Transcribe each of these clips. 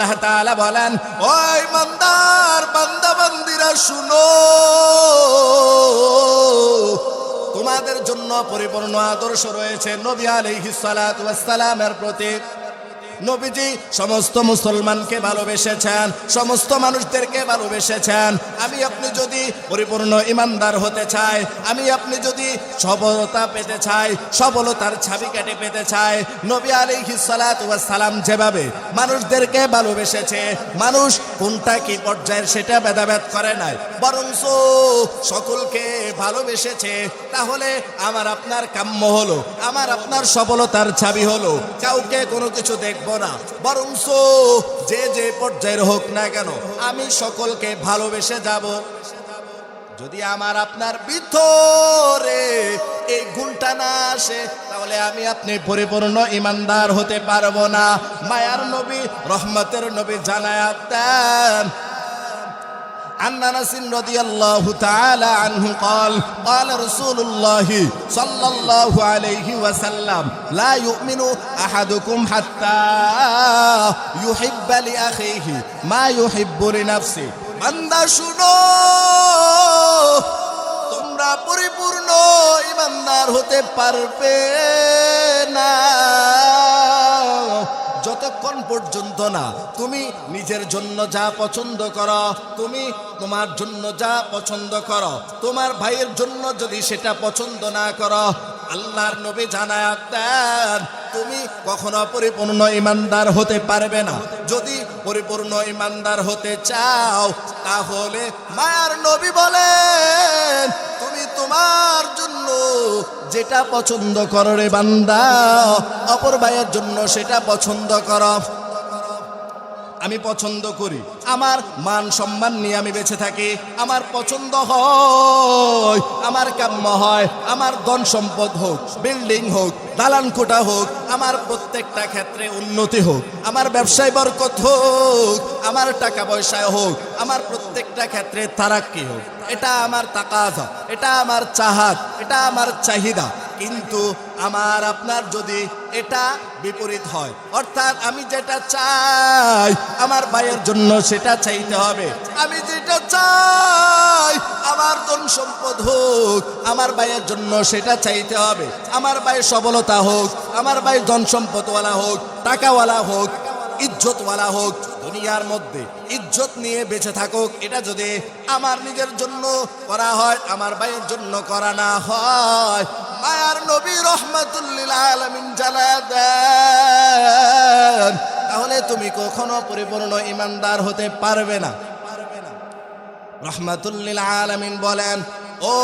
আল্লাহ তাআলা বলেন, ওই মন্দার বান্দা বান্দিরা শুনো, তোমাদের জন্য পরিপূর্ণ আদর্শ রয়েছে নবী আলাইহিস সালাতু ওয়াস সালামের প্রতি। নবীজি সমস্ত মুসলমানকে ভালোবেসেছেন, সমস্ত মানুষদেরকে ভালোবেসেছেন। আমি আপনি যদি পরিপূর্ণ ইমানদার হতে চাই, আমি আপনি যদি সফলতা পেতে চাই, সফলতার ছাবি কেটে পেতে চাই, নবী ওয়াস সালাম যেভাবে মানুষদেরকে ভালোবেসেছে, মানুষ কোনটা কি পর্যায়ের সেটা ভেদাভেদ করে নাই। বরং সকলকে ভালোবেসেছে, তাহলে আমার আপনার কাম্য হলো, আমার আপনার সফলতার ছাবি হলো। কাউকে কোনো কিছু দেখব না। বরং যে যে পর্যায়ের হোক না কেন, আমি সকলকে ভালোবেসে যাব। যদি আমার আপনার ভিতরে এই গুণটা না আসে, তাহলে আমি আপনি পরিপূর্ণ ইমানদার হতে পারব না। মায়ার নবী, রহমতের নবী জানায় عن انس رضي الله تعالى عنه قال قال رسول الله صلى الله عليه وسلم لا يؤمن احدكم حتى يحب لاخيه ما يحب لنفسه বান্দা শুনো তোমরা পরিপূর্ণ ইমানদার হতে পারবে না যতক্ষণ পর্যন্ত না। তুমি নিজের জন্য যা পছন্দ করো, তুমি তোমার জন্য যা পছন্দ করো, তোমার ভাইয়ের জন্য যদি সেটা পছন্দ না করো, আল্লাহর নবী জানায় দেন, তুমি কখনো পরিপূর্ণ ইমানদার হতে পারবে না। যদি পরিপূর্ণ ইমানদার হতে চাও, তাহলে মায়ার নবী বলেন যেটা পছন্দ করো রে বান্দা। অপর ভাইয়ের জন্য সেটা পছন্দ করো। আমি পছন্দ করি। আমার মান সম্মান নিয়ে আমি বেঁচে থাকি। আমার পছন্দ হয়, আমার কাম্য হয়, আমার ধন সম্পদ হোক, বিল্ডিং হোক, দালান কোটা হোক, আমার প্রত্যেকটা ক্ষেত্রে উন্নতি হোক, আমার ব্যবসায় বরকত হোক, আমার টাকা পয়সায় হোক, আমার প্রত্যেকটা ক্ষেত্রে তারাক্কি হোক। এটা আমার তাকাজা, এটা আমার চাহাত, এটা আমার চাহিদা। কিন্তু আমার আপনার যদি এটা বিপরীত হয়, অর্থাৎ আমি যেটা চাই, আমার ভাইয়ের জন্য সেটা চাইতে হবে। আমি যেটা চাই, আমার ধন সম্পদ হোক, আমার ভাইয়ের জন্য সেটা চাইতে হবে। আমার ভাইয়ের সবলতা হোক, আমার ভাই ধন সম্পদওয়ালা হোক, টাকাওয়ালা হোক ইজ্জতওয়ালা হোক, দুনিয়ার মধ্যে ইজ্জত নিয়ে বেঁচে থাকুক, এটা যদি আমার নিজের জন্য করা হয়, আমার ভাইয়ের জন্য করা না হয়। মায়ার নবী রহমাতুল্লিল আলমিন জ্বালা দেন। তাহলে তুমি কখনো পরিপূর্ণ ইমানদার হতে পারবে না। রহমাতুল্লিল আলমিন বলেন, ও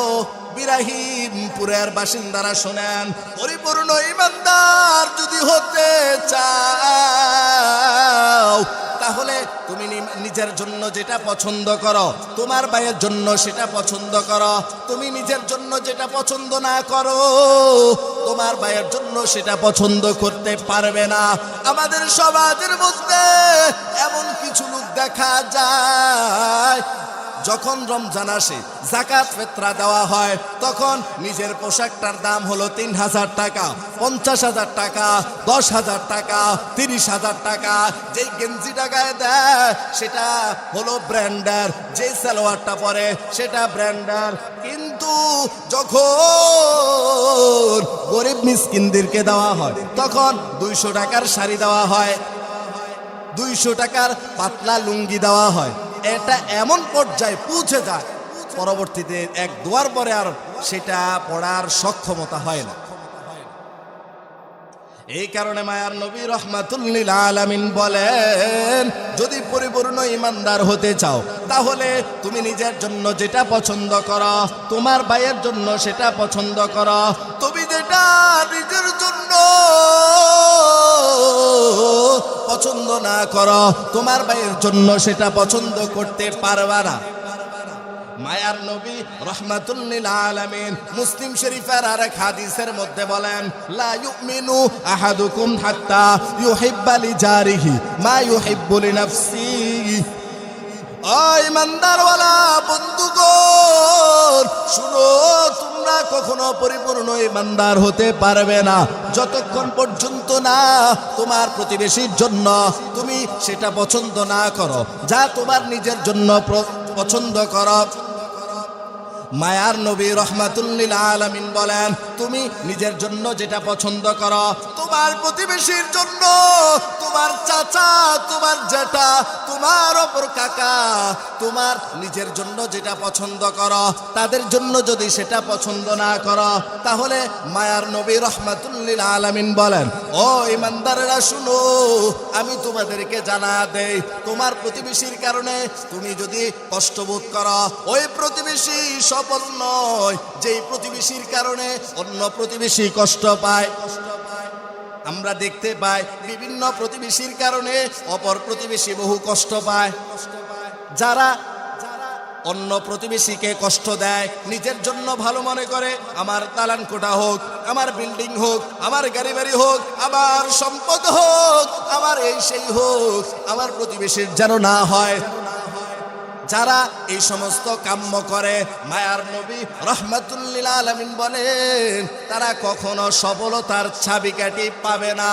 বিরাহিমপুরের বাসিন্দারা শোনেন, পরিপূর্ণ ইমানদার যদি হতে চাও, তাহলে তুমি নিজের জন্য যেটা পছন্দ করো, তোমার ভাইয়ের জন্য সেটা পছন্দ করো, তুমি নিজের জন্য যেটা পছন্দ না করো, তোমার ভাইয়ের জন্য সেটা পছন্দ করতে পারবে না। আমাদের সমাজের মধ্যে এমন কিছু লোক দেখা যায় যখন রমজান আসে জাকাত ফেতরা দেওয়া হয়, তখন নিজের পোশাকটার দাম হলো তিন হাজার টাকা, পঞ্চাশ হাজার টাকা, দশ হাজার টাকা, তিরিশ হাজার টাকা। যেই গেঞ্জি টাকায় দেয়, সেটা হলো ব্র্যান্ডার। যে সালোয়ারটা পরে, সেটা ব্র্যান্ডার। কিন্তু যখন গরিব মিসকিনদেরকে দেওয়া হয়, তখন দুইশো টাকার শাড়ি দেওয়া হয়, দুইশো টাকার পাতলা লুঙ্গি দেওয়া হয়। এটা এমন পর্যায়ে পৌঁছে যায়। পরবর্তীতে এক দুয়ার পরে আর সেটা পড়ার সক্ষমতা হয় না। এই কারণে মায়ার নবী রহমাতুল্লিল আলামিন বলেন, যদি পরিপূর্ণ ইমানদার হতে চাও, তাহলে তুমি নিজের জন্য যেটা পছন্দ করো, তোমার ভাইয়ের জন্য সেটা পছন্দ করো। তুমি যেটা নিজের জন্য পছন্দ না করো, তোমার ভাইয়ের জন্য সেটা পছন্দ করতে পারবা না। মায়ার নবী রহমাতুল্লিল আলামিন মুসলিম শরীফের আর এক হাদিসের মধ্যে বলেন, লা ইউমিনু আহাদুকুম হাত্তা ইউহিব্বা লিজারিহি, মা ইউহিব্বু লিনাফসিহি ও ইমানদারওয়ালা বন্ধুগণ, শুনো, তোমরা কখনো পরিপূর্ণ ইমানদার হতে পারবে না। যতক্ষণ পর্যন্ত না তোমার প্রতিবেশীর জন্য তুমি সেটা পছন্দ না করো, যা তোমার নিজের জন্য পছন্দ করো মায়ার নবী রহমাতুল্লিল আলামিন বলেন, তুমি নিজের জন্য যেটা পছন্দ করো, তোমার প্রতিবেশীর জন্য, তোমার চাচা, তোমার জেঠা, তোমার অপর কাকা, তোমার নিজের জন্য যেটা পছন্দ করো, তাদের জন্য যদি সেটা পছন্দ না করো, তাহলে মায়ার নবী রহমাতুল্লিল আলামিন বলেন, ও ইমানদারেরা, শুনো, আমি তোমাদেরকে জানা দেই, তোমার প্রতিবেশীর কারণে তুমি যদি কষ্টবোধ করো, ওই প্রতিবেশী সফল নয়। যেই প্রতিবেশীর কারণে অন্য প্রতিবেশী কষ্ট পায়। কষ্ট পায় আমরা দেখতে পাই বিভিন্ন প্রতিবেশীর কারণে অপর প্রতিবেশী বহু কষ্ট পায়। যারা অন্য প্রতিবেশীকে কষ্ট দেয়, নিজের জন্য ভালো মনে করে, আমার দালান কোটা হোক, আমার বিল্ডিং হোক, আমার গাড়ি বাড়ি হোক, আমার সম্পদ হোক, আমার এই সেই হোক, আমার প্রতিবেশীর যেন না হয়। যারা এই সমস্ত কাম্য করে, মায়ার নবী রহমাতুল্লিল আলমিন বলেন, তারা কখনো সফলতার ছাবিকাটি পাবে না।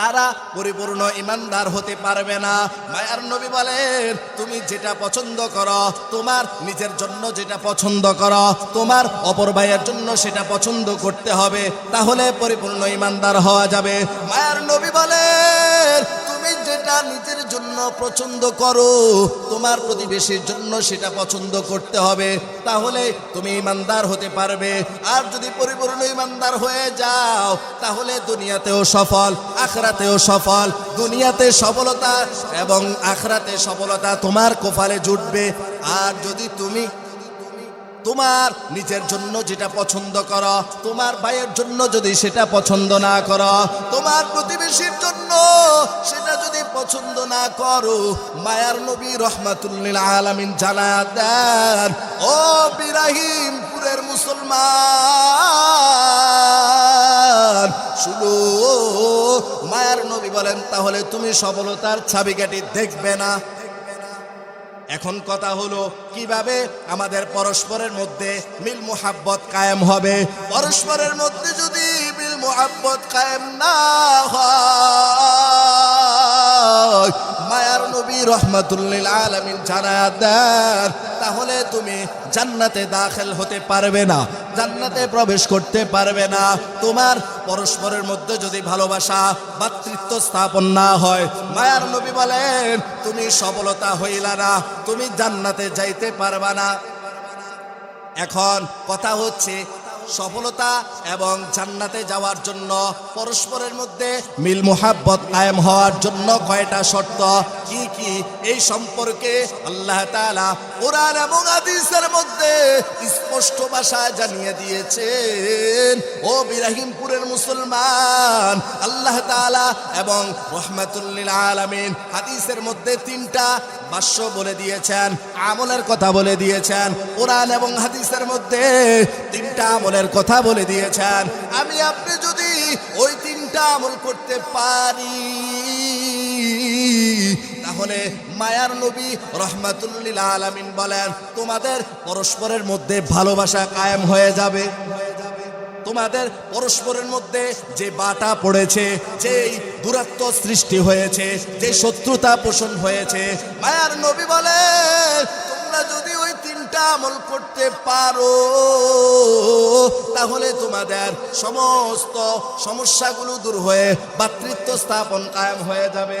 তারা পরিপূর্ণ ইমানদার হতে পারবে না। মায়ার নবী বলেন, তুমি যেটা পছন্দ করো, তোমার নিজের জন্য যেটা পছন্দ করো, তোমার অপর ভাইয়ের জন্য সেটা পছন্দ করতে হবে, তাহলে পরিপূর্ণ ইমানদার হওয়া যাবে। মায়ার নবী বলেন তুমি যেটা নিজের জন্য পছন্দ করো, তোমার প্রতিবেশীর জন্য সেটা পছন্দ করতে হবে, তাহলে তুমি ইমানদার হতে পারবে। আর যদি পরিপূর্ণ ইমানদার হয়ে যাও, তাহলে দুনিয়াতেও সফল, আখরাতেও সফল, দুনিয়াতে সফলতা এবং আখরাতে সফলতা তোমার কোফালে জুটবে। আর যদি তুমি তোমার নিজের জন্য যেটা পছন্দ করো, তোমার ভাইয়ের জন্য যদি সেটা পছন্দ না করো, তোমার প্রতিবেশীর জন্য সেটা যদি পছন্দ না করো, মায়ার নবী রহমাতুল্লিল আলামিন জানা দেন, ও বিরাহিমপুরের মুসলমান। শুনো, মায়ার নবী বলেন, তাহলে তুমি সফলতার ছাবিকাটি দেখবে না। এখন কথা হলো, কীভাবে আমাদের পরস্পরের মধ্যে মিল মোহাব্বত কায়েম হবে? পরস্পরের মধ্যে যদি মিল মোহাব্বত কায়েম না হয় নবী রহমাতুল্লিল আলমিন জানা দেন, তাহলে তুমি জান্নাতে দাখিল হতে পারবে না, জান্নাতে প্রবেশ করতে পারবে না। তোমার পরস্পরের মধ্যে যদি ভালোবাসা, ভাতৃত্ব স্থাপন না হয়, মায়ার নবী বলেন, তুমি সফলতা হইলা না, তুমি জান্নাতে যাইতে পারবা না। এখন কথা হচ্ছে সফলতা এবং জান্নাতে যাওয়ার জন্য পরস্পরের মধ্যে মিল মোহাব্বত কায়েম হওয়ার জন্য কয়টা শর্ত? কি কি? এই সম্পর্কে আল্লাহ তাআলা কোরআন এবং হাদিসের মধ্যে স্পষ্ট ভাষায় জানিয়ে দিয়েছেন। ও বিরাহিমপুরের মুসলমান, আল্লাহ তাআলা এবং রহমাতুল্লিল আলামিন হাদিসের মধ্যে তিনটা বাক্য বলে দিয়েছেন, আমলের কথা বলে দিয়েছেন, কোরআন এবং হাদিসের মধ্যে তিনটা আমলের কথা বলে দিয়েছেন। আমি, আপনি যদি ওই তিনটা আমল করতে পারি, তাহলে মায়ার নবী রহমাতুল্লিল আলামিন বলেন, তোমাদের পরস্পরের মধ্যে ভালোবাসা কায়েম হয়ে যাবে। তোমাদের পরস্পরের মধ্যে যে বাটা পড়েছে, যেই দূরত্ব সৃষ্টি হয়েছে, যে শত্রুতা পোষণ হয়েছে, মায়ার নবী বলে, তোমরা যদি ওই তিনটা আমল করতে পারো, তাহলে তোমাদের সমস্ত সমস্যাগুলো দূর হয়ে ভাতৃত্ব স্থাপন কায়েম হয়ে যাবে।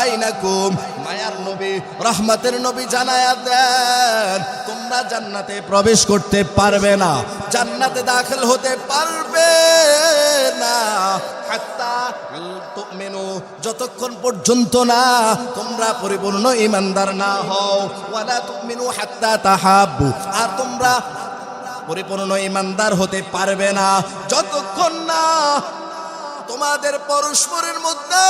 বাইনাকুম। মায়ার নবী, রহমতের নবী জানায়া দেন, তোমরা জান্নাতে প্রবেশ করতে পারবে না, জান্নাতে দাখিল হতে পারবে না। তুমিনু, যতক্ষণ পর্যন্ত না তোমরা পরিপূর্ণ ইমানদার না হও, ওয়ালা তুমিনু হাত্তা তাহাব্বু, আর তোমরা পরিপূর্ণ ইমানদার হতে পারবে না, যতক্ষণ না তোমাদের পরস্পরের মধ্যে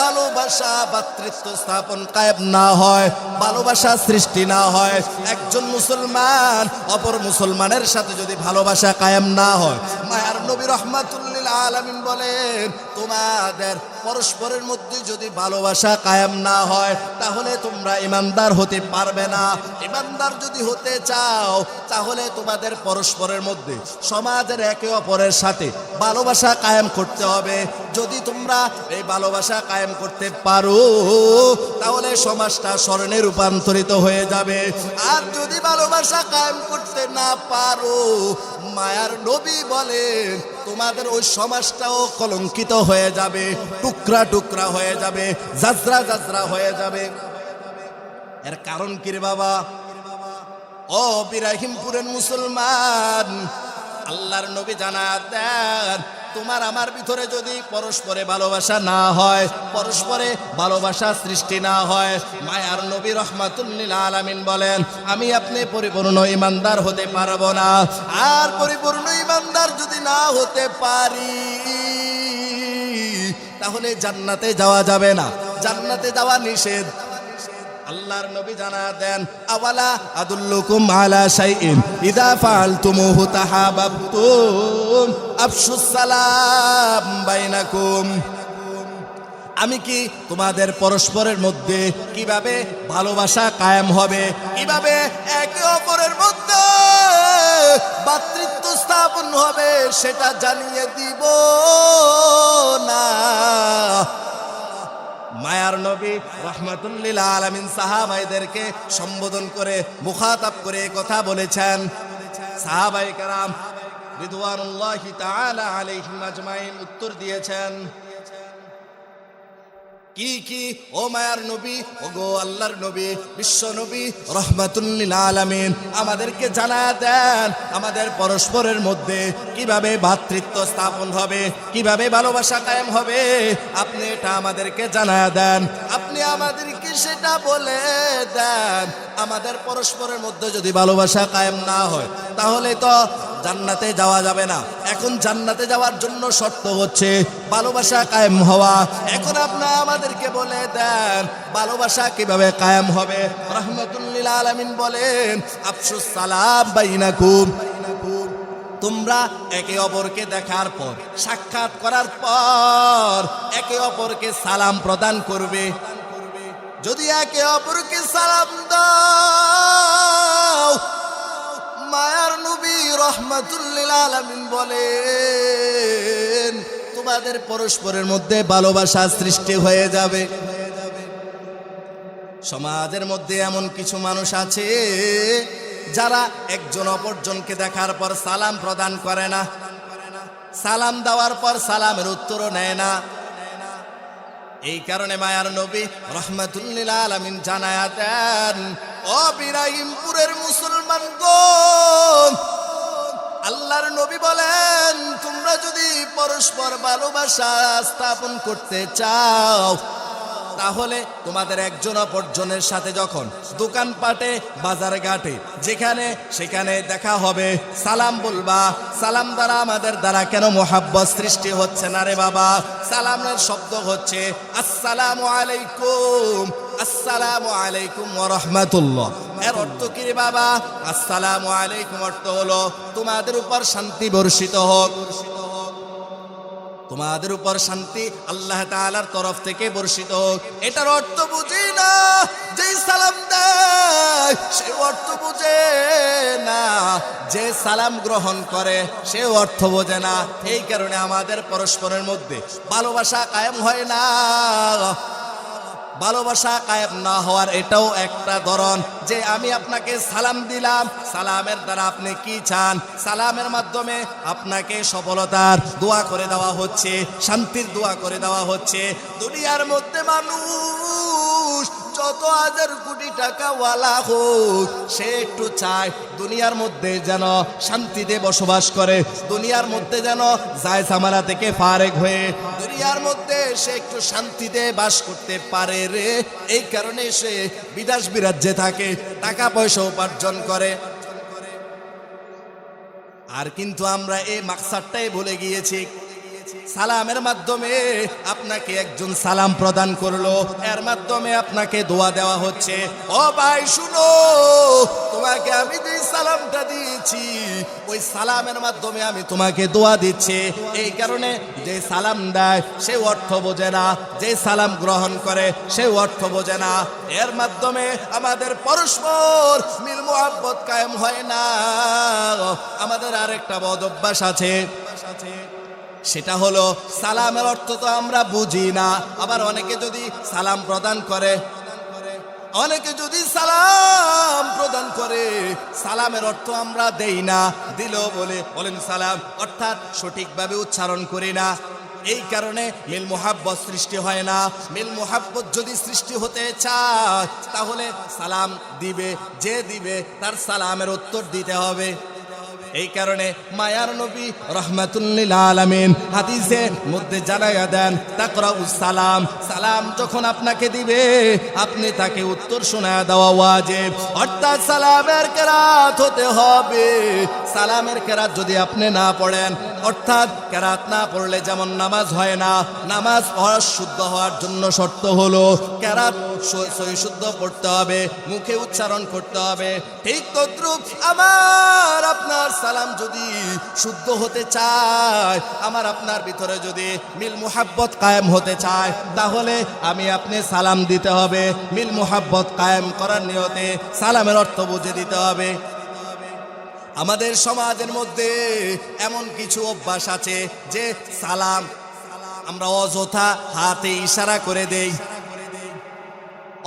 ভালোবাসা, ভাতৃত্ব স্থাপন কায়েব না হয়, ভালোবাসা সৃষ্টি না হয়। একজন মুসলমান অপর মুসলমানের সাথে যদি ভালোবাসা কায়েম না হয়, মায়ার নবী রহমাতুল্লিল আলমিন বলেন, তোমাদের পরস্পরের মধ্যে যদি ভালোবাসা কায়েম না হয়, তাহলে তোমরা ইমানদার হতে পারবে না। ইমানদার যদি হতে চাও, তাহলে তোমাদের পরস্পরের মধ্যে, সমাজের একে অপরের সাথে ভালোবাসা কায়েম করতে হবে। যদি তোমরা এই ভালোবাসা কায়েম করতে পারো, তাহলে সমাজটা স্মরণে রূপান্তরিত হয়ে যাবে। আর যদি ভালোবাসা কায়েম করতে না পারো, মায়ার নবী বলেন তোমাদের ওই সমাজটাও কলঙ্কিত হয়ে যাবে, টুকরা টুকরা হয়ে যাবে যাত্রা যাত্রা হয়ে যাবে। এর কারণ কি রে বাবা? ও বিরাহিমপুরের মুসলমান, আল্লাহর নবী জানা দেন তোমার আমার ভিতরে যদি পরস্পরে ভালোবাসা না হয়, পরস্পরে ভালোবাসা সৃষ্টি না হয়, মায়ার নবী রহমাতুল্লিল আলামিন বলেন, আমি আপনি পরিপূর্ণ ইমানদার হতে পারব না। আর পরিপূর্ণ ইমানদার যদি না হতে পারি, তাহলে জান্নাতে যাওয়া যাবে না। জান্নাতে যাওয়া নিষেধ। আল্লাহর নবী জানা দেন, আওয়ালা আদুল্লুকুম আলা শাইইন, ইদা ফাআলতুমুহু তাহাবাবতুম আফশুস সালাম বাইনাকুম। আমি কি তোমাদের পরস্পরের মধ্যে কীভাবে ভালোবাসা কায়েম হবে? কীভাবে একে অপরের মধ্যে ভাতৃত্ব স্থাপন হবে সেটা জানিয়ে দিব না। মায়ার নবী রহমতুল্লিল আলমিন সাহাবাইদেরকে সম্বোধন করে, মুখাতাব করে কথা বলেছেন। সাহাবাই কারাম রিদওয়ানুল্লাহি তাআলা আলাইহিম উত্তর দিয়েছেন কি কি? ও মায়ার নবী ও গো আল্লাহর নবী, বিশ্ব নবী, রহমাতুল্লিল আলামিন, আমাদেরকে জানা দেন আমাদের পরস্পরের মধ্যে কীভাবে ভাতৃত্ব স্থাপন হবে, কীভাবে ভালোবাসা কায়েম হবে। আপনি এটা আমাদেরকে জানা দেন, আপনি আমাদেরকে সেটা বলে দেন। আমাদের পরস্পরের মধ্যে যদি ভালোবাসা কায়েম না হয়, তাহলে তো জান্নাতে যাওয়া যাবে না। এখন জান্নাতে যাওয়ার জন্য শর্ত হচ্ছে ভালোবাসা কায়েম হওয়া। এখন আপনি আমাদেরকে বলে দেন, ভালোবাসা কীভাবে কায়েম হবে? রহমতুল্লিল আলমিন বলেন, আফসুস সালাম বাইনাকুম। তোমরা একে অপরকে দেখার পর, সাক্ষাৎ করার পর একে অপরকে সালাম প্রদান করবে। যদি একে অপরকে সালাম দাও মায়ার নবী রহমাতুল্লিল আলামিন বলেন, তোমাদের পরস্পরের মধ্যে ভালোবাসা সৃষ্টি হয়ে যাবে। সমাজের মধ্যে এমন কিছু মানুষ আছে, যারা একজন অপরজনকে দেখার পর সালাম প্রদান করে না। সালাম দেওয়ার পর সালামের উত্তরও নেয় না। এই কারণে মায়ার নবী রহমাতুল্লিল আলমিন জানায়া দেন ও মুসলমান গো, আল্লাহর নবী বলেন, তোমরা যদি পরস্পর ভালোবাসা স্থাপন করতে চাও তাহলে তোমাদের একজন অপরজনের সাথে যখন দোকানপাটে বাজার ঘাটে যেখানে সেখানে দেখা হবে, সালাম বলবা, সালাম দ্বারা আমাদের দ্বারা কেন মোহাব্বত সৃষ্টি হচ্ছে না রে বাবা? সালামের শব্দ হচ্ছে, আসসালামু আলাইকুম আসসালামু আলাইকুম রাহমাতুল্লাহ। এর অর্থ কি রে বাবা? আসসালামু আলাইকুম অর্থ হলো, তোমাদের উপর শান্তি বর্ষিত হোক। তোমাদের উপর শান্তি আল্লাহ তালার তরফ থেকে বর্ষিত হোক। এটার অর্থ বুঝি না যে সালাম দেয়, সে অর্থ বুঝে না। যে সালাম গ্রহণ করে, সে অর্থ বোঝে না। এই কারণে আমাদের পরস্পরের মধ্যে ভালোবাসা কায়েম হয় না। ভালোবাসা কায়েম না হওয়ার এটাও একটা ধরন যে আমি আপনাকে সালাম দিলাম, সালামের দ্বারা আপনি কি চান? সালামের মাধ্যমে আপনাকে সফলতার দোয়া করে দেওয়া হচ্ছে, শান্তির দোয়া করে দেওয়া হচ্ছে। দুনিয়ার মধ্যে মানুষ শত হাজার কোটি টাকা ওয়ালা হোক, সে একটু চায় দুনিয়ার মধ্যে যেন শান্তিতে বসবাস করে, দুনিয়ার মধ্যে যেন যায় সামারা থেকে ফারেক হয়ে, দুনিয়ার মধ্যে সে একটু শান্তিতে বাস করতে পারে রে। এই কারণে সে বিদেশ বিরাজ্যে থাকে, টাকা পয়সা উপার্জন করে। আর কিন্তু আমরা এই মাকসারটাই ভুলে গিয়েছি। সালামের মাধ্যমে আপনাকে একজন সালাম প্রদান করল। এর মাধ্যমে আপনাকে দোয়া দেওয়া হচ্ছে। ও ভাই, শুনো, তোমাকে আমি যে সালামটা দিয়েছি, ওই সালামের মাধ্যমে আমি তোমাকে দোয়া দিচ্ছি। এই কারণে যে সালাম দেয়, সে অর্থ বোঝে না। যে সালাম গ্রহণ করে, সে অর্থ বোঝে না। এর মাধ্যমে আমাদের পরস্পর মিল মোহাব্বত কায়েম হয় না। আমাদের আরেকটা বদ অভ্যাস আছে। সেটা হলো, সালামের অর্থ তো আমরা বুঝি না। আবার অনেকে যদি সালাম প্রদান করে, অনেকে যদি সালাম প্রদান করে, সালামের অর্থ আমরা দেই না, দিলেও বলে, বলেন সালাম, অর্থাৎ সঠিকভাবে উচ্চারণ করি না। এই কারণে মিল মোহাব্বত সৃষ্টি হয় না। মিল মোহাব্বত যদি সৃষ্টি হতে চায়, তাহলে সালাম দিবে, যে দিবে, তার সালামের উত্তর দিতে হবে। এই কারণে মায়ার নবী রহমাতুল্লিল আলামিন হাদিসের মধ্যে জানাইয়া দেন তাকরা সালাম। সালাম যখন আপনাকে দিবে, আপনি তাকে উত্তর শোনা দেওয়া ওয়াজেব। অর্থাৎ সালামের কেরাত হতে হবে। সালামের কেরাত যদি আপনি না পড়েন, অর্থাৎ কেরাত না পড়লে যেমন নামাজ হয় না, নামাজ শুদ্ধ হওয়ার জন্য শর্ত হলো কেরাত শুদ্ধ পড়তে হবে, মুখে উচ্চারণ করতে হবে। ঠিক তদ্রুপ আমার আপনার সালাম যদি শুদ্ধ হতে চায়, আমার আপনার ভিতরে যদি মিল মুহাব্বত কায়েম হতে চায়, তাহলে আমি আপনি সালাম দিতে হবে। মিল মুহাব্বত কায়েম করার নিয়তে সালামের অর্থ বুঝে দিতে হবে। আমাদের সমাজের মধ্যে এমন কিছু অভ্যাস আছে যে সালাম আমরা অযথা হাতে ইশারা করে দেই।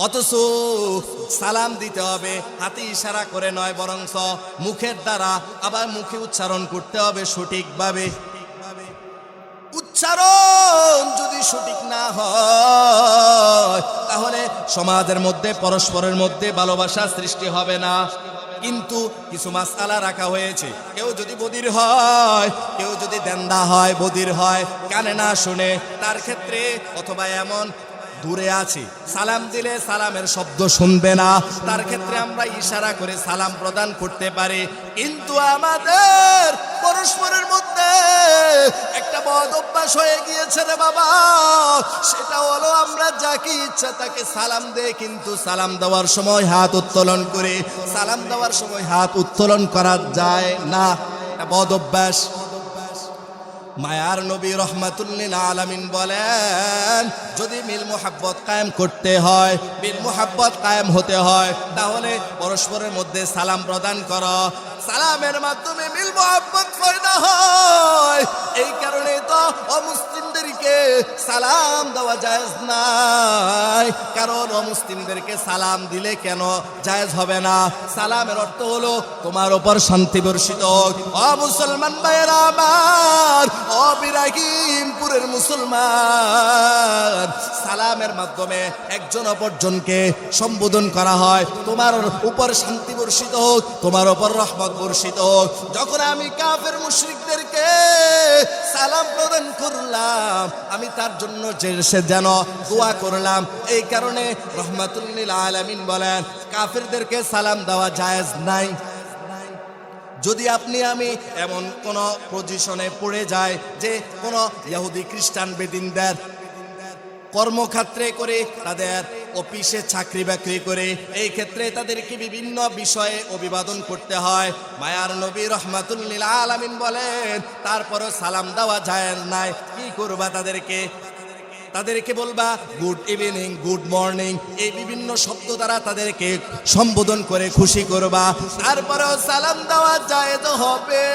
অথচ সালাম দিতে হবে, হাতে ইশারা করে নয় বরং মুখের দ্বারা আবার মুখে উচ্চারণ করতে হবে সঠিকভাবে। উচ্চারণ যদি সঠিক না হয়, তাহলে সমাজের মধ্যে, পরস্পরের মধ্যে ভালোবাসা সৃষ্টি হবে না। কিন্তু কিছু মাসালা রাখা হয়েছে। কেউ যদি বদির হয়, কেউ যদি দেন্দা হয়, বদির হয়, কানে না শুনে, তার ক্ষেত্রে অথবা এমন দূরে আছি। সালাম দিলে সালামের শব্দ শুনবে না। তার ক্ষেত্রে আমরা ইশারা করে সালাম প্রদান করতে পারি। কিন্তু আমাদের পরস্পরের মধ্যে একটা বদ অভ্যাস হয়ে গিয়েছে রে বাবা। সেটা হলো আমরা যাকে ইচ্ছা তাকে সালাম দেয় কিন্তু সালাম দেওয়ার সময় হাত উত্তোলন করে। সালাম দেওয়ার সময় হাত উত্তোলন করা যায় না। বদ অভ্যাস। মায়ার নবী রহমাতুল্লিন আলামিন বলেন, যদি মিল মোহাব্বত কায়েম করতে হয়, মিল মোহাব্বত কায়েম হতে হয়, তাহলে পরস্পরের মধ্যে সালাম প্রদান করো। সালামের মাধ্যমে মিল মোহাব্বত পয়দা হয়। এই কারণে তো অমুসলিমদেরকে সালাম দেওয়া জায়েজ নাই। কারণ অমুসলিমদেরকে সালাম দিলে কেন জায়েজ হবে না? সালামের অর্থ হলো তোমার ওপর শান্তি বর্ষিত হোক। অ মুসলমান ভাইয়েরা আমার অবিরাহিমপুরের মুসলমান। সালামের মাধ্যমে একজন অপরজনকে সম্বোধন করা হয়। তোমার উপর শান্তি বর্ষিত হোক, তোমার উপর রহমত বর্ষিত যখন আমি কাফের মুশরিকদেরকে সালাম প্রদান করলাম, আমি তার জন্য সে যেন দোয়া করলাম। এই কারণে রহমাতুল্লিল আলামিন বলেন, কাফেরদেরকে সালাম দেওয়া জায়েজ নাই। যদি আপনি আমি এমন কোন পজিশনে পড়ে যায় যে কোনো ইহুদি খ্রিস্টান বেদিনদের কর্মক্ষেত্রে করে তাদের অফিসে চাকরি বাকরি করে, এই ক্ষেত্রে তাদেরকে বিভিন্ন বিষয়ে অভিবাদন করতে হয়। মায়ার নবী রহমাতুল্লিল আলামিন বলেন, তারপরও সালাম দেওয়া যায় নাই। কি করবা তাদেরকে? তাদেরকে বলবা, গুড ইভিনিং, গুড মর্নিং। এই বিভিন্ন শব্দ দ্বারা তাদেরকে সম্বোধন করে খুশি করবা। তারপরেও সালাম দেওয়া যায় তো হবে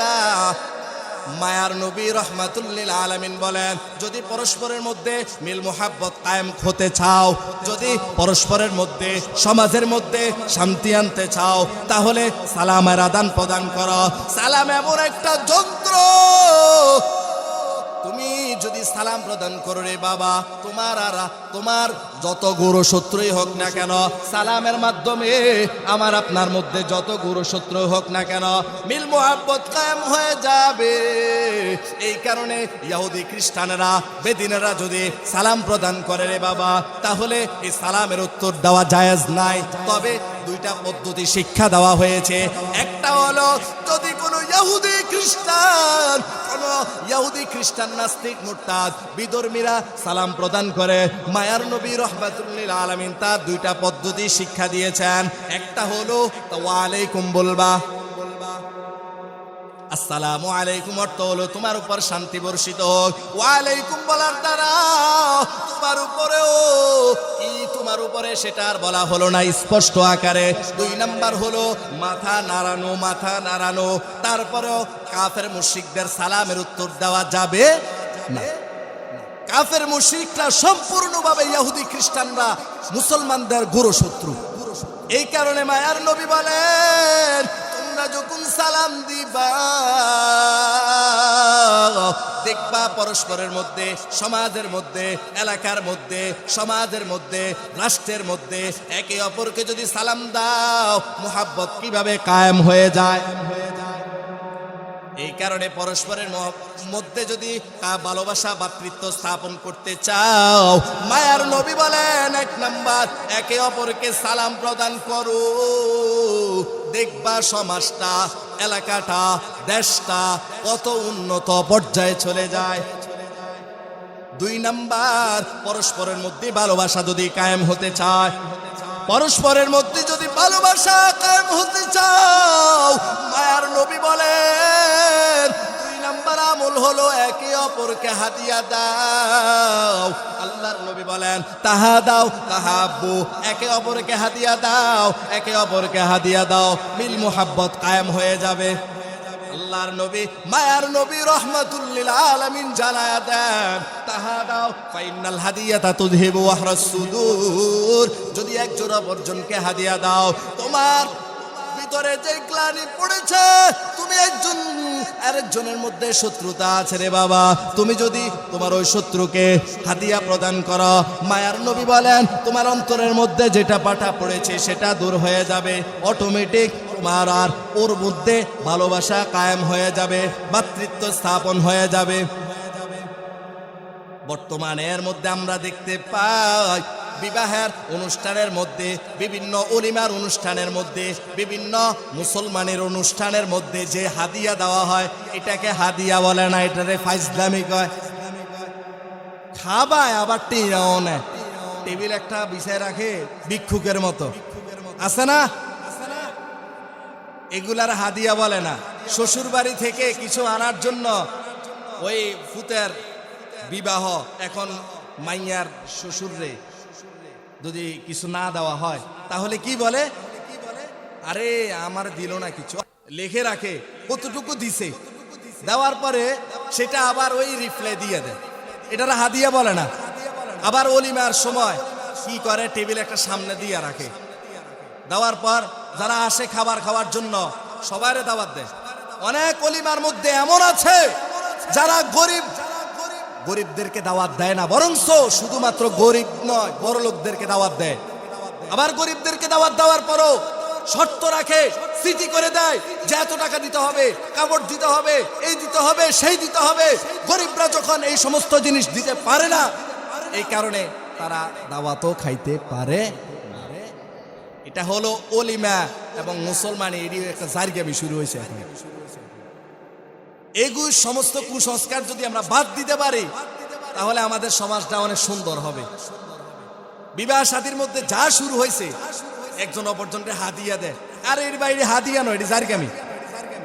না। মায়ার নবী রহমাতুল্লিল আলামিন বলেন, যদি পরস্পরের মধ্যে মিল মোহাব্বত কায়েম হতে চাও, যদি পরস্পরের মধ্যে, সমাজের মধ্যে শান্তি আনতে চাও, তাহলে সালামের আদান প্রদান করো। সালাম এমন একটা যন্ত্র তুমি যদি সালাম প্রদান করো রে বাবা, তোমার আর, তোমার যত গুরু শত্রুই হোক না কেন, সালামের মাধ্যমে আমার আপনার মধ্যে যত গুরু শত্রু হোক না কেন, মিল মোহাব্বত কায়েম হয়ে যাবে। এই কারণে ইহুদি খ্রিস্টানেরা, বেদিনেরা যদি সালাম প্রদান করে রে বাবা, তাহলে এই সালামের উত্তর দেওয়া জায়েজ নাই। তবে দুইটা পদ্ধতি শিক্ষা দেওয়া হয়েছে। একটা হলো, যদি কোনো ইহুদি খ্রিস্টান, কোন ইহুদি খ্রিস্টান নাস্তিক মুরতাদ, বিধর্মীরা সালাম প্রদান করে, মায়ার নবী রহমাতুল্লিল আলমিন তার দুইটা পদ্ধতি শিক্ষা দিয়েছেন। একটা হলো ওয়ালাইকুম বলবা। আসসালামু আলাইকুম অর্থ হলো তোমার উপর শান্তি বর্ষিত হোক। ওয়ালাইকুম বলার দ্বারা তোমার উপরেও কি তোমার উপরে সেটা আর বলা হলো না, স্পষ্ট আকারে। দুই নাম্বার হলো মাথা নাড়ানো মাথা নাড়ানো। তারপরেও কাফের মুশরিকদের সালামের উত্তর দেওয়া যাবে কাফের মুশরিকরা সম্পূর্ণভাবে ইহুদি খ্রিস্টানরা, মুসলমানদের গুরু শত্রু এই কারণে মায়ার নবী বলেন তোমরা যখন সালাম দিবা, দেখবা পরস্পরের মধ্যে, সমাজের মধ্যে, এলাকার মধ্যে, সমাজের মধ্যে, রাষ্ট্রের মধ্যে, একে অপরকে যদি সালাম দাও, মোহাব্বত কীভাবে কায়েম হয়ে যায়? এই কারণে পরস্পরের মধ্যে যদি ভালোবাসা ভাতৃত্ব স্থাপন করতে চাও, মায়ার নবী বলেন, এক নাম্বার, একে অপরকে সালাম প্রদান করো। দেখবা সমাজটা, এলাকাটা, দেশটা কত উন্নত পর্যায়ে চলে যায়। দুই নাম্বার, পরস্পরের মধ্যে ভালোবাসা যদি কায়েম হতে চায় পরস্পরের মধ্যে যদি ভালোবাসা কায়েম হতে চাও, মায়ার নবী বলেন, দুই নাম্বার আমল হলো একে অপরকে হাতিয়া দাও। আল্লাহর নবী বলেন, তাহা দাও তাহাব্বু একে অপরকে হাতিয়া দাও, একে অপরকে হাতিয়া দাও। মিল মোহাব্বত কায়েম হয়ে যাবে। আল্লাহর নবী, মায়ার নবী রহমাতুল্লিল আলামিন জানায়া দেন। তাহা দাও, ফাইনাল হাদিয়াতা তুযহিবু ওয়াহরাস সুদূর। যদি এক জোড়া বর্জনকে হাদিয়া দাও, তোমার ভিতরে যে গ্লানি পড়েছে, তুমি একজন, আরেকজনের মধ্যে শত্রুতা আছে রে বাবা। তুমি যদি তোমার ওই শত্রুকে হাদিয়া প্রদান করো, মায়ার নবী বলেন, তোমার অন্তরের মধ্যে যেটা পাঠা পড়েছে সেটা দূর হয়ে যাবে। অটোমেটিক তোমার আর ওর মধ্যে ভালোবাসা কায়েম হয়ে যাবে ভাতৃত্ব স্থাপন হয়ে যাবে। বর্তমানে এর মধ্যে আমরা দেখতে পাই বিবাহের অনুষ্ঠানের মধ্যে, বিভিন্ন অলিমার অনুষ্ঠানের মধ্যে, বিভিন্ন মুসলমানের অনুষ্ঠানের মধ্যে যে হাদিয়া দেওয়া হয়, এটাকে হাদিয়া বলে না, এটারে ফাইজলামি কয়। খাবায় আবার টিরাও নেয়। টেবিল একটা বিছায় রাখে ভিক্ষুকের মতো। আছে না? এগুলার হাদিয়া বলে না। শ্বশুর বাড়ি থেকে কিছু আনার জন্য ওই ফুতের বিবাহ এখন মাইয়ার শ্বশুররে যদি কিছু না দেওয়া হয়, তাহলে কি বলে? আরে, আমার দিল না কিছু। লেখে রাখে, কতটুকু দিছে? দেওয়ার পরে সেটা আবার ওই রিপ্লাই দিয়ে দেয়। এটার হাদিয়া বলে না। আবার অলিমার সময় কি করে? টেবিল একটা সামনে দিয়ে রাখে। দেওয়ার পর যারা আসে খাবার খাওয়ার জন্য, সবাইরে দাওয়াত দেয়। অনেক অলিমার মধ্যে এমন আছে, যারা গরিব গরিবদেরকে দাওয়াত দেয় না বরংস শুধুমাত্র গরিব নয় বড় লোকদেরকে দাওয়াত দেয়। আবার গরিবদেরকে দাওয়াত দেওয়ার পরও শর্ত রাখে, স্মৃতি করে দেয় যে এত টাকা দিতে হবে, কাপড় দিতে হবে, এই দিতে হবে, সেই দিতে হবে। গরিবরা যখন এই সমস্ত জিনিস দিতে পারে না, এই কারণে তারা দাওয়াতও খাইতে পারে এটা হলো অলিমা এবং মুসলমান এরই একটা জারিগামি শুরু হয়েছে এখন। এগুলো সমস্ত কুসংস্কার যদি আমরা বাদ দিতে পারি, তাহলে আমাদের সমাজটা অনেক সুন্দর হবে। বিবাহ সাথীর মধ্যে যা শুরু হয়েছে, একজন অপরজনকে হাদিয়া দেয়। আর, এর বাইরে হাদিয়া নয়, এটি জারকামি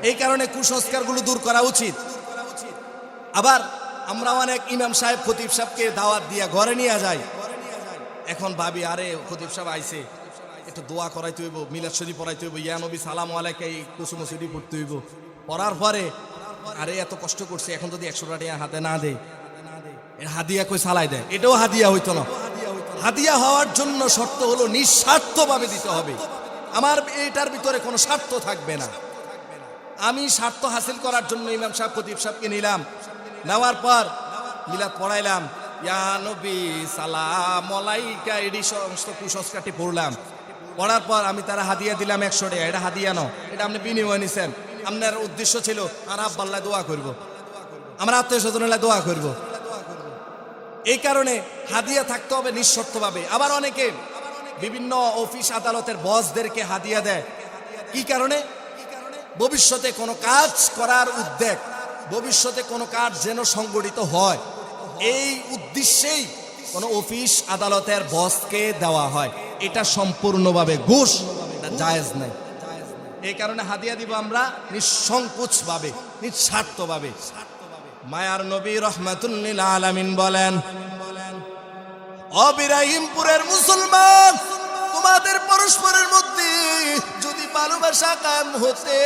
এই কারণে কুসংস্কারগুলো দূর করা উচিত। আবার আমরা অনেক ইমাম সাহেব, খতিব সাহেবকে দাওয়াত দিয়া ঘরে নিয়ে যাই। এখন ভাবি, আরে, খতিব সাহেব আইছে। একটু দোয়া করাইতে হইব, মিলাদ শরীফ পড়াইতে হইব। ইয়া নবী, সালাম আলাইকে, এই কুসুমসুরি পড়তে হইব। পড়ার পরে আরে, এত কষ্ট করছে, এখন যদি একশো টাকা হাতে না দেয় হাদিয়া কই সালাই দেয়? এটাও হাদিয়া হইতো না। হাদিয়া হওয়ার জন্য শর্ত হলো নিঃস্বার্থভাবে দিতে হবে। আমার এটার ভিতরে কোনো স্বার্থ থাকবে না। আমি স্বার্থ হাসিল করার জন্য ইমাম সাহেব প্রদীপ সাহেবকে নিলাম। নেওয়ার পর মিলাদ পড়াইলাম। সমস্ত কুসংস্কারটি পড়লাম। পড়ার পর আমি তারা হাদিয়া দিলাম একশো টাকা। এটা হাদিয়া ন এটা আপনি বিনিময় নিছেন। আপনার উদ্দেশ্য ছিল, আর আব্বাল্লাহ দোয়া করব। আমরা আত্মীয় স্বজনেলা দোয়া করব। এই কারণে হাদিয়া থাকতে হবে নিঃশর্তভাবে আবার অনেকে বিভিন্ন অফিস আদালতের বসদেরকে হাদিয়া দেয়। কি কারণে? ভবিষ্যতে কোনো কাজ করার উদ্যোগ ভবিষ্যতে কোনো কাজ যেন সংগঠিত হয়, এই উদ্দেশ্যেই কোনো অফিস আদালতের বসকে দেওয়া হয়। এটা সম্পূর্ণভাবে ঘুষ জায়েজ নাই এই কারণে হাদিয়া দিব আমরা নিঃসংকোচভাবে নিঃস্বার্থভাবে। মায়ার নবী রহমাতুল্লিল আলামিন বলেন অবিরাহিমপুরের মুসলমান তোমাদের পরস্পরের মধ্যে যদি ভালোবাসা কায়েম হতে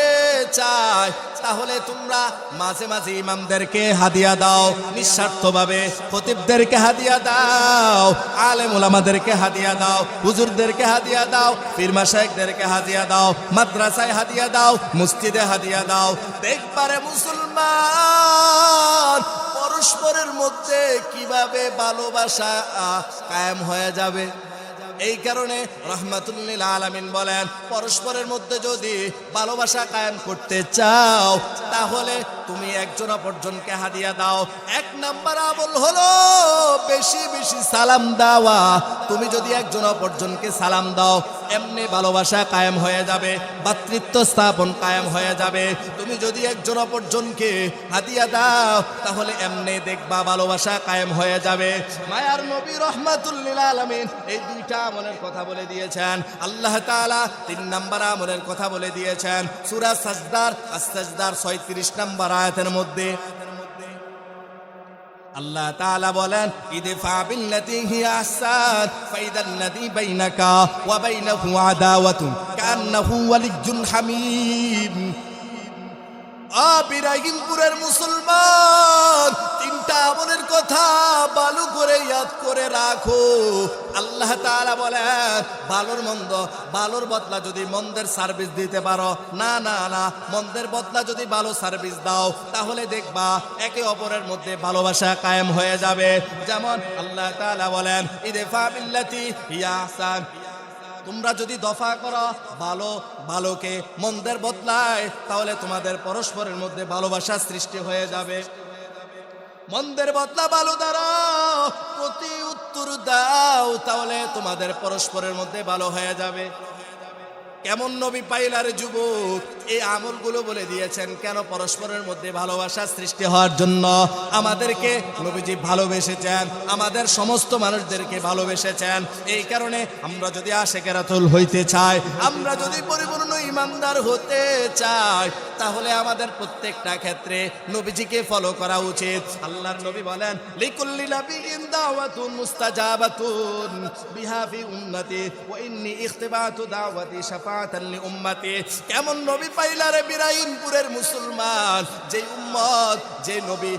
চায়, তাহলে তোমরা মাঝে মাঝে ইমামদেরকে হাদিয়া দাও, নিঃস্বার্থভাবে খতিবদেরকে হাদিয়া দাও, আলেম ওলামাদেরকে হাদিয়া দাও, হুজুরদেরকে হাদিয়া দাও পীরমা শাইখদেরকে হাদিয়া দাও, মাদ্রাসায় হাদিয়া দাও, মসজিদে হাদিয়া দাও। দেখবারে মুসলমান, পরস্পরের মধ্যে কীভাবে ভালোবাসা কায়েম হয়ে যাবে? এই কারণে রহমাতুল্লিল আলমিন বলেন, পরস্পরের মধ্যে যদি ভালোবাসা কায়েম করতে চাও, তাহলে তুমি একজন অপরজনকে হাদিয়া দাও। এক নাম্বার আমল হলো বেশি বেশি সালাম দেওয়া। তুমি যদি একজন অপরজনকে সালাম দাও এমনি ভালোবাসা কায়েম হয়ে যাবে, ভাতৃত্ব স্থাপন কায়েম হয়ে যাবে। তুমি যদি একজন অপরজনকে হাদিয়া দাও, তাহলে এমনি দেখবা ভালোবাসা কায়েম হয়ে যাবে। মায়ার নবী রহমাতুল্লিল আলামিন এই দুইটা আমলের কথা বলে দিয়েছেন। আল্লাহ তাআলা তিন নাম্বার আমলের কথা বলে দিয়েছেন। সূরা সাজদার আস-সাজদার 36 নাম্বার আয়াতের মধ্যে আল্লাহ তাআলা বলেন, ইদফা বিল্লাতি হিয়া আহসান ফাইদাল্লাযী বাইনাকা ওয়া বাইনাহু আদাওয়াতুন কান্নাহু ওয়ালিয়্যুন হামীম। আবিরাহিমপুরের মুসলমান! তিনটা আমলের কথা ভালো করে ইয়াদ করে রাখো। আল্লাহ তাআলা বলেন ভালোর মন্দ ভালোর বদলা যদি মন্দের সার্ভিস দিতে পারো, না না না, মন্দের বদলা যদি ভালো সার্ভিস দাও, তাহলে দেখবা একে অপরের মধ্যে ভালোবাসা কায়েম হয়ে যাবে। যেমন আল্লাহ তাআলা বলেন ইদফা বিল্লাতি হিয়া আহসান। তোমরা যদি দফা করো ভালো ভালোকে মন্দের বদলায়, তাহলে তোমাদের পরস্পরের মধ্যে ভালোবাসা সৃষ্টি হয়ে যাবে। মন্দের বদলা ভালো দাঁড়াও। প্রতি উত্তর দাও তাহলে তোমাদের পরস্পরের মধ্যে ভালো হয়ে যাবে। কেমন নবী পাইলার যুবক, এই আমলগুলো বলে দিয়েছেন, কেন পরস্পরের মধ্যে ভালোবাসা সৃষ্টি হওয়ার জন্য আমাদেরকে নবীজি ভালোবেসেছেন, আমাদের সমস্ত মানুষদেরকে ভালোবেসেছেন? এই কারণে আমরা যদি আশেকেরাতুল হইতে চাই, আমরা যদি পরিপূর্ণ ইমানদার হতে চাই, তাহলে আমাদের প্রত্যেকটা ক্ষেত্রে নবীজিকে ফলো করা উচিত। আল্লাহর নবী বলেন, লিকুল্লি নাবিয়িন দাওয়াতুন মুস্তাজাবাতুন বিহাফি উম্মতি, ওয়া ইন্নী ইখতিবাতু দাওয়াতি শাফাআতান কেমন নবী পাইলারে মুসলমান? যে উম্মত যে নবী।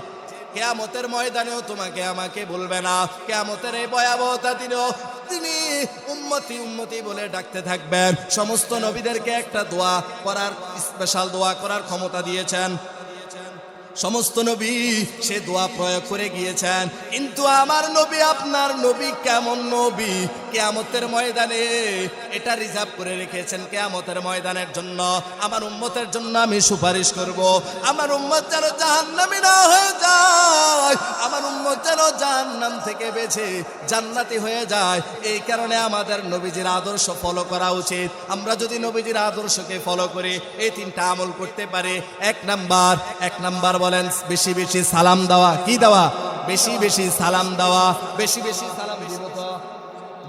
কেয়ামতের ময়দানেও তোমাকে আমাকে বলবে না। কেয়ামতের এই ভয়াবহতা দিনেও তিনি উম্মতি উম্মতি বলে ডাকতে থাকবেন। সমস্ত নবীদেরকে একটা দোয়া করার স্পেশাল দোয়া করার ক্ষমতা দিয়েছেন। সমস্ত নবী সে দোয়া প্রয়োগ করে গিয়েছেন। কিন্তু আমার নবী, আপনার নবী কেমন নবী? কেয়ামতের ময়দানে এটা রিজার্ভ করে রেখেছেন কেয়ামতের ময়দানের জন্য। আমার উম্মতের জন্য আমি সুপারিশ করব। আমার উম্মত যেন জাহান্নামী না হয়ে যায়, আমার উম্মত যেন জাহান্নাম থেকে বেছে জান্নাতি হয়ে যায়। এই কারণে আমাদের নবীজির আদর্শ ফলো করা উচিত। আমরা যদি নবীজির আদর্শকে ফলো করে, এই তিনটা আমল করতে পারে। এক নাম্বার এক নাম্বার বলেন, বেশি বেশি সালাম দেওয়া। কি দেওয়া? বেশি বেশি সালাম দেওয়া। বেশি বেশি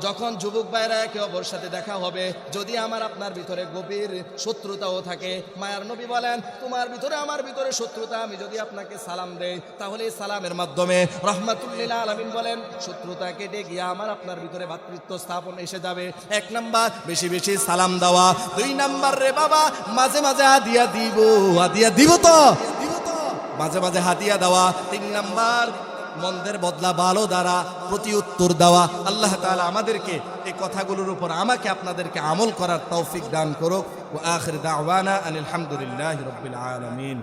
যখন যুবক ভাইরা একে অপর সাথে দেখা হবে, যদি আমার আপনার ভিতরে গভীর শত্রুতাও থাকে, মায়ার নবী বলেন, তোমার ভিতরে আমার ভিতরে শত্রুতা, আমি যদি আপনাকে সালাম দেই, তাহলে সালামের মাধ্যমে রহমাতুল্লিল আলমিন বলেন, শত্রুতা কেটে গিয়ে আমার আপনার ভিতরে ভাতৃত্ব স্থাপন এসে যাবে। এক নাম্বার, বেশি বেশি সালাম দেওয়া। দুই নাম্বার, রে বাবা, মাঝে মাঝে হাদিয়া দিব তো? দিব তো? মাঝে মাঝে হাতিয়া দেওয়া। তিন নাম্বার মন্দের বদলা ভালো দ্বারা প্রতি উত্তর দেওয়া। আল্লাহ তালা আমাদেরকে এই কথাগুলোর উপর আমাকে আপনাদেরকে আমল করার তৌফিক দান করুক। ও আখির দাওয়ানা আনিলামদুলিল্লাহ রাব্বিল আলামিন।